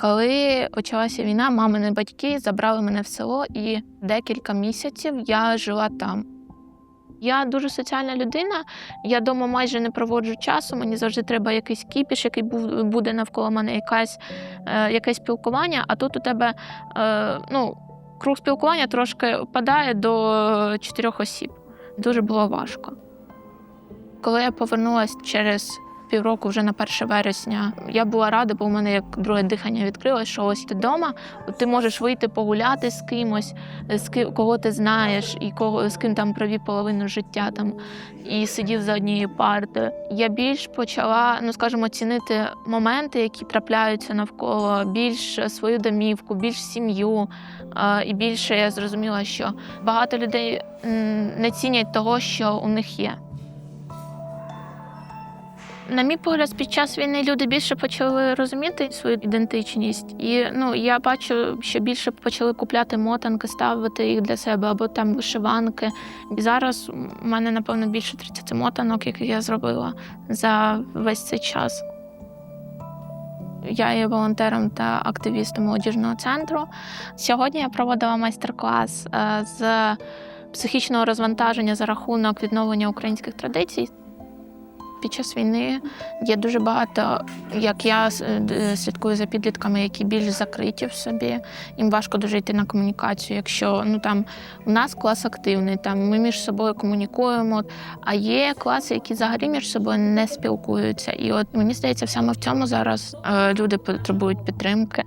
Коли почалася війна, мамини батьки забрали мене в село, і декілька місяців я жила там. Я дуже соціальна людина. Я вдома майже не проводжу часу. Мені завжди треба якийсь кіпіш, який буде навколо мене, якась, е, якесь спілкування. А тут у тебе е, ну, круг спілкування трошки падає до чотирьох осіб. Дуже було важко. Коли я повернулася через півроку, вже на 1 вересня, я була рада, бо у мене як друге дихання відкрилося, що ось ти вдома, ти можеш вийти погуляти з кимось, з ким, кого ти знаєш, і кого з ким там провів половину життя там і сидів за однією партою. Я більш почала, ну скажімо, цінити моменти, які трапляються навколо, більш свою домівку, більш сім'ю. І більше я зрозуміла, що багато людей не цінять того, що у них є. На мій погляд, під час війни люди більше почали розуміти свою ідентичність, і ну я бачу, що більше почали купляти мотанки, ставити їх для себе або там вишиванки. І зараз у мене напевно більше 30 мотанок, які я зробила за весь цей час. Я є волонтером та активістом молодіжного центру. Сьогодні я проводила майстер-клас е, з психічного розвантаження за рахунок відновлення українських традицій. Під час війни є дуже багато, як я е, слідкую за підлітками, які більш закриті в собі. Їм важко дуже йти на комунікацію. Якщо ну там у нас клас активний, там ми між собою комунікуємо. А є класи, які взагалі між собою не спілкуються. І от мені здається, саме в цьому зараз е, люди потребують підтримки.